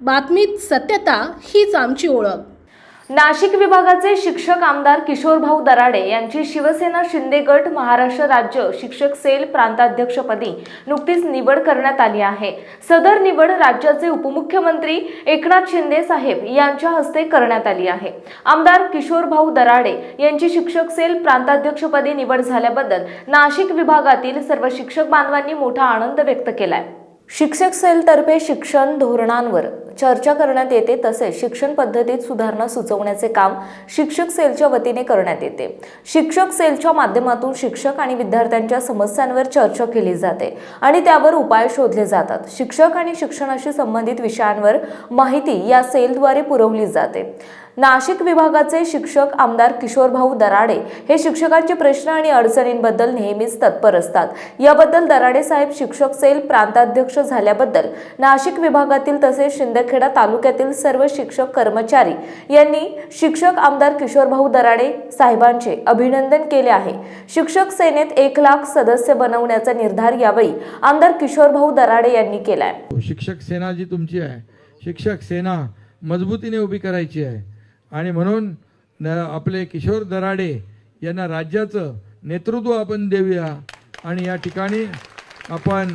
बातमीत सत्यता हीच आमची ओळख. नाशिक विभागाचे शिक्षक आमदार किशोरभाऊ दराडे यांची शिवसेना शिंदे गट महाराष्ट्र राज्य शिक्षक सेल प्रांताध्यक्षपदी नुकतीच निवड करण्यात आली आहे. सदर निवड राज्याचे उपमुख्यमंत्री एकनाथ शिंदे साहेब यांच्या हस्ते करण्यात आली आहे. आमदार किशोरभाऊ दराडे यांची शिक्षक सेल प्रांताध्यक्षपदी निवड झाल्याबद्दल नाशिक विभागातील सर्व शिक्षक बांधवांनी मोठा आनंद व्यक्त केला आहे शिक्षक सेलतर्फे शिक्षण धोरणांवर चर्चा करण्यात येते तसेच शिक्षण पद्धतीत सुधारणा सुचवण्याचे काम शिक्षक सेलच्या वतीने करण्यात येते. शिक्षक सेलच्या माध्यमातून शिक्षक आणि विद्यार्थ्यांच्या समस्यांवर चर्चा केली जाते आणि त्यावर उपाय शोधले जातात. शिक्षक आणि शिक्षणाशी संबंधित विषयांवर माहिती या सेलद्वारे पुरवली जाते. नाशिक विभागाचे शिक्षक आमदार किशोरभाऊ दराडे हे शिक्षकांचे प्रश्न आणि अडचणींबद्दल नेहमीच तत्पर असतात. याबद्दल दराडे साहेब शिक्षक सेल प्रांताध्यक्ष झाल्याबद्दल नाशिक विभागातील तसेच शिंदे शिंदखेडा तालुक्यातील सर्व शिक्षक कर्मचारी यांनी शिक्षक आमदार किशोरभाऊ दराडे साहेबांचे अभिनंदन केले आहे. शिक्षक सेनेत एक लाख सदस्य बनवण्याचा निर्धार यावेळी आमदार किशोरभाऊ दराडे यांनी केलाय. शिक्षक सेना जी तुमची आहे शिक्षक सेना मजबूतीने उभी करायची आहे. आणि म्हणून आपले किशोर दराडे यांना राज्याचं नेतृत्व आपण देऊया. आणि या ठिकाणी आपण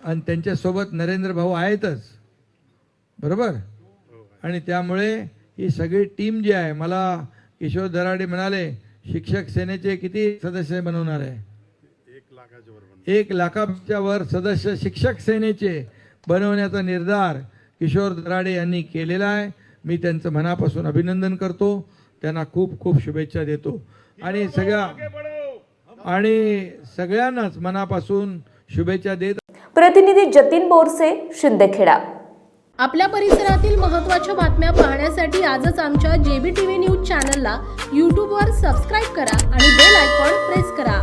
आणि त्यांच्यासोबत नरेंद्र भाऊ आहेतच. बरोबर? आणि त्यामुळे ही सगळी टीम जी आहे मला किशोर दराडे म्हणाले शिक्षक सेनेचे किती सदस्य बनवणार आहे? एक लाखाच्या वर सदस्य शिक्षक सेनेचे बनवण्याचा निर्धार किशोर दराडे यांनी केलेला आहे. मी त्यांचं मनापासून अभिनंदन करतो. त्यांना खूप खूप शुभेच्छा देतो. आणि सगळ्या आणि सगळ्यांनाच मनापासून शुभेच्छा देत प्रतिनिधी जतीन बोरसे शिंदेखेडा. आपल्या परिसरातील महत्त्वाच्या बातम्या पाहण्यासाठी आजच आमच्या जेबी टी व्ही न्यूज चॅनलला यूट्यूबवर सबस्क्राईब करा आणि बेल आयकॉन प्रेस करा.